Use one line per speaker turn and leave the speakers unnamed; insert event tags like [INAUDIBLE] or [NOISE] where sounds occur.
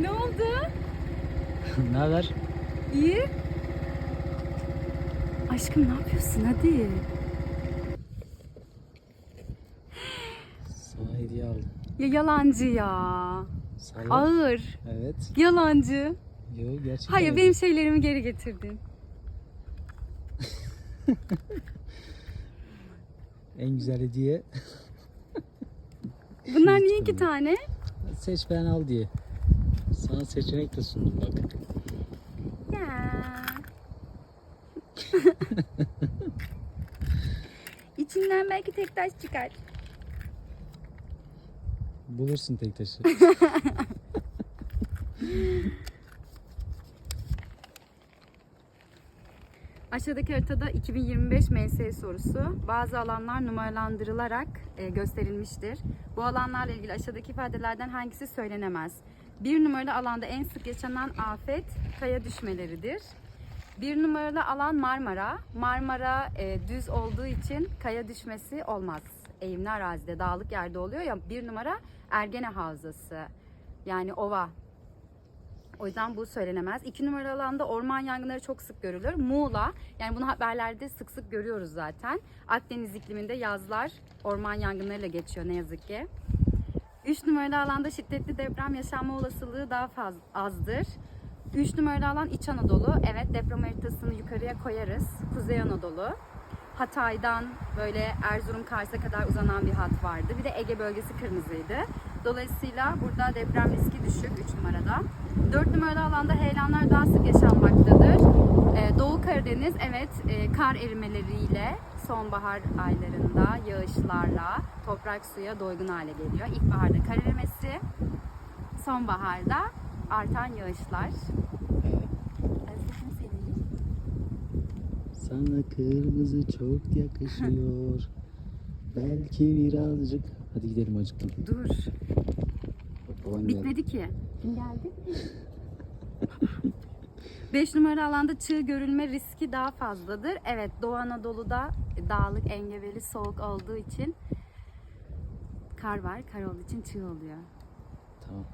[LAUGHS] Ne haber?
İyi. Aşkım ne yapıyorsun hadi.
Sana hediye aldım.
Ya yalancı ya.
Salla.
Ağır.
Evet.
Yalancı.
Yo gerçekten.
Hayır
öyle.
benim şeylerimi geri getirdin. [LAUGHS]
En güzel hediye
Bunlar niye iki tane?
seç ben al diye. Sana seçenek de sundum bak.
Ya. [LAUGHS] İçinden belki tek taş çıkar.
Bulursun tek taşı. [LAUGHS]
Aşağıdaki haritada 2025 MS sorusu. Bazı alanlar numaralandırılarak e, gösterilmiştir. Bu alanlarla ilgili aşağıdaki ifadelerden hangisi söylenemez? Bir numaralı alanda en sık yaşanan afet kaya düşmeleridir. Bir numaralı alan Marmara. Marmara e, düz olduğu için kaya düşmesi olmaz. Eğimli arazide, dağlık yerde oluyor ya. Bir numara Ergene Havzası. Yani ova o yüzden bu söylenemez. İki numaralı alanda orman yangınları çok sık görülür. Muğla, yani bunu haberlerde sık sık görüyoruz zaten. Akdeniz ikliminde yazlar orman yangınlarıyla geçiyor ne yazık ki. Üç numaralı alanda şiddetli deprem yaşanma olasılığı daha faz, azdır. Üç numaralı alan İç Anadolu. Evet deprem haritasını yukarıya koyarız. Kuzey Anadolu. Hatay'dan böyle Erzurum Kars'a kadar uzanan bir hat vardı. Bir de Ege bölgesi kırmızıydı. Dolayısıyla burada deprem riski düşük 3 numarada. 4 numaralı alanda heyelanlar daha sık yaşanmaktadır. Karadeniz evet e, kar erimeleriyle sonbahar aylarında yağışlarla toprak suya doygun hale geliyor. İlkbaharda kar erimesi, sonbaharda artan yağışlar. Özledim seni.
Sana kırmızı çok yakışıyor. [LAUGHS] Belki birazcık. Hadi gidelim acıktım.
Dur.
Geldi.
Bitmedi ki. [LAUGHS] Kim geldi? [LAUGHS] 5 numara alanda çığ görülme riski daha fazladır. Evet Doğu Anadolu'da dağlık, engebeli, soğuk olduğu için kar var. Kar olduğu için çığ oluyor.
Tamam.